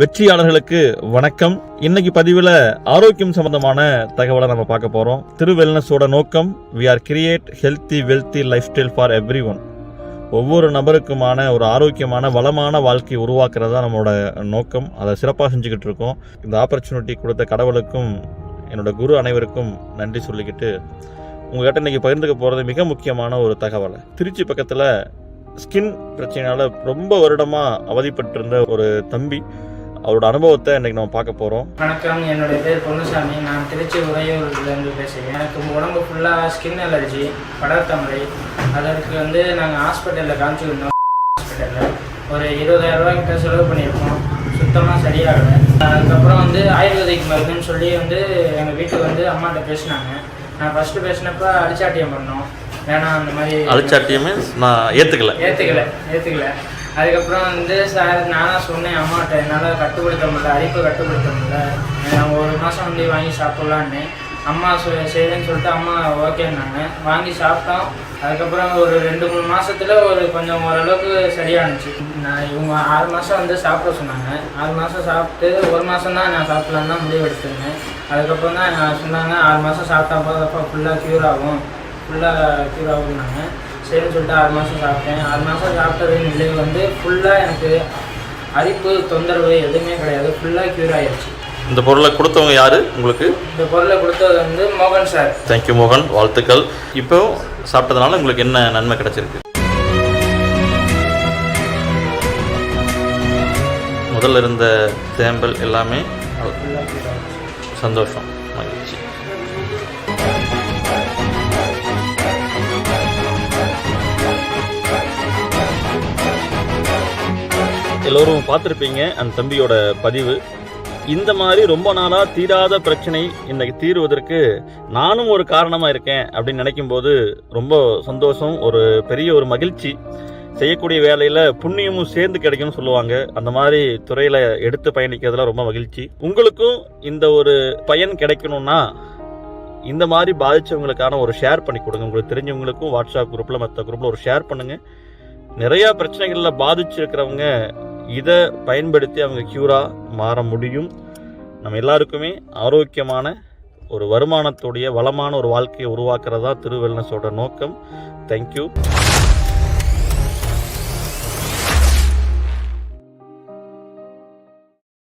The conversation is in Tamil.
வெற்றியாளர்களுக்கு வணக்கம். இன்னைக்கு பதிவில் ஆரோக்கியம் சம்பந்தமான தகவலை நம்ம பார்க்க போகிறோம் திரு வெல்னஸோட நோக்கம் we are create healthy wealthy lifestyle for everyone ஒவ்வொரு நபருக்குமான ஒரு ஆரோக்கியமான வளமான வாழ்க்கையை உருவாக்குறது தான் நம்மளோட நோக்கம். அதை சிறப்பாக செஞ்சுக்கிட்டு இருக்கோம். இந்த ஆப்பர்ச்சுனிட்டி கொடுத்த கடவுளுக்கும் என்னோட குரு அனைவருக்கும் நன்றி சொல்லிக்கிட்டு உங்ககிட்ட இன்னைக்கு பகிர்ந்துக்க போகிறது மிக முக்கியமான ஒரு தகவலை. திருச்சி பக்கத்தில் ஸ்கின் பிரச்சனையால் ரொம்ப வருடமாக அவதிப்பட்டிருந்த ஒரு தம்பி அவரோட அனுபவத்தை இன்னைக்கு நம்ம பார்க்க போகிறோம் வணக்கம் என்னுடைய பேர் பொன்னுசாமி. நான் திருச்சி உறையூர்லேருந்து பேசுகிறேன் எனக்கு உடம்பு ஃபுல்லாக ஸ்கின் அலர்ஜி படர்த்தமலை அதற்கு வந்து நாங்கள் ஹாஸ்பிட்டலில் காமிச்சிருந்தோம். ஹாஸ்பிட்டலில் ஒரு இருபதாயிரம் ரூபாய் கிட்ட செலவு பண்ணியிருக்கோம். சுத்தமாக சரியாகலை. அதுக்கப்புறம் வந்து ஆயுர்வேதிக் மருந்துன்னு சொல்லி வந்து எங்கள் வீட்டுக்கு வந்து அம்மாட்ட பேசினாங்க. நான் ஃபஸ்ட்டு பேசினப்ப அடிச்சாட்டியம் பண்ணோம். வேணாம் அந்த மாதிரி அழிச்சாட்டியமே நான் ஏற்றுக்கல ஏற்றுக்கல ஏற்றுக்கல அதுக்கப்புறம் வந்து சார் நானாக சொன்னேன் அம்மாட்ட என்னால் கட்டுப்படுத்த முடியல அரிப்பை கட்டுப்படுத்த முடியல. ஒரு மாதம் வந்து வாங்கி சாப்பிட்லான்னு. அம்மா சொ செய்கிறேன்னு சொல்லிட்டு அம்மா ஓகேன்னாங்க வாங்கி சாப்பிட்டோம். அதுக்கப்புறம் ஒரு ரெண்டு மூணு மாதத்தில் ஒரு கொஞ்சம் ஓரளவுக்கு சரியானுச்சு நான் இவங்க ஆறு மாதம் வந்து சாப்பிட சொன்னாங்க. ஆறு மாதம் சாப்பிட்டு ஒரு மாதம் தான் நான் சாப்பிட்லான்னு தான் முடிவு எடுத்திருந்தேன். அதுக்கப்புறம் தான் நான் சொன்னாங்க ஆறு மாதம் சாப்பிட்டா போதப்போ ஃபுல்லாக க்யூர் ஆகும். ஃபுல்லாக க்யூர் ஆகும்னாங்க. சரின்னு சொல்லிட்டு ஆறு மாதம் சாப்பிட்டேன். ஆறு மாதம் சாப்பிட்டதின் விளைவு வந்து ஃபுல்லாக எனக்கு அரிப்பு தொந்தரவு எதுவுமே கிடையாது. ஃபுல்லாக க்யூர் ஆயிடுச்சு இந்த பொருளை கொடுத்தவங்க யாரு உங்களுக்கு? இந்த பொருளை கொடுத்தது வந்து மோகன் சார் தேங்க்யூ மோகன். வாழ்த்துக்கள். இப்போ சாப்பிட்டதுனால உங்களுக்கு என்ன நன்மை கிடைச்சிருக்கு? முதல்ல இருந்த தேம்பல் எல்லாமே சந்தோஷம் மகிழ்ச்சி. எல்லோரும் பார்த்துருப்பீங்க அந்த தம்பியோட பதிவு. இந்த மாதிரி ரொம்ப நாளாக தீராத பிரச்சனை இன்னைக்கு தீருவதற்கு நானும் ஒரு காரணமாக இருக்கேன் அப்படின்னு நினைக்கும் போது ரொம்ப சந்தோஷம் ஒரு பெரிய ஒரு மகிழ்ச்சி. செய்யக்கூடிய வேலையில் புண்ணியமும் சேர்ந்து கிடைக்கும்னு சொல்லுவாங்க. அந்த மாதிரி துறையில் எடுத்து பயணிக்கிறதுல ரொம்ப மகிழ்ச்சி. உங்களுக்கும் இந்த ஒரு பயன் கிடைக்கணும்னா இந்த மாதிரி பாதிச்சவங்களுக்கான ஒரு ஷேர் பண்ணி கொடுங்க. உங்களுக்கு தெரிஞ்சவங்களுக்கும் வாட்ஸ்அப் குரூப்பில் மற்ற குரூப்பில் ஒரு ஷேர் பண்ணுங்கள் நிறையா பிரச்சனைகளில் பாதிச்சிருக்கிறவங்க இதை பயன்படுத்தி அவங்க க்யூராக மாற முடியும். நம்ம எல்லாருக்குமே ஆரோக்கியமான ஒரு வருமானத்துடைய வளமான ஒரு வாழ்க்கையை உருவாக்குறதா திருவெல்னஸோட நோக்கம். தேங்க்யூ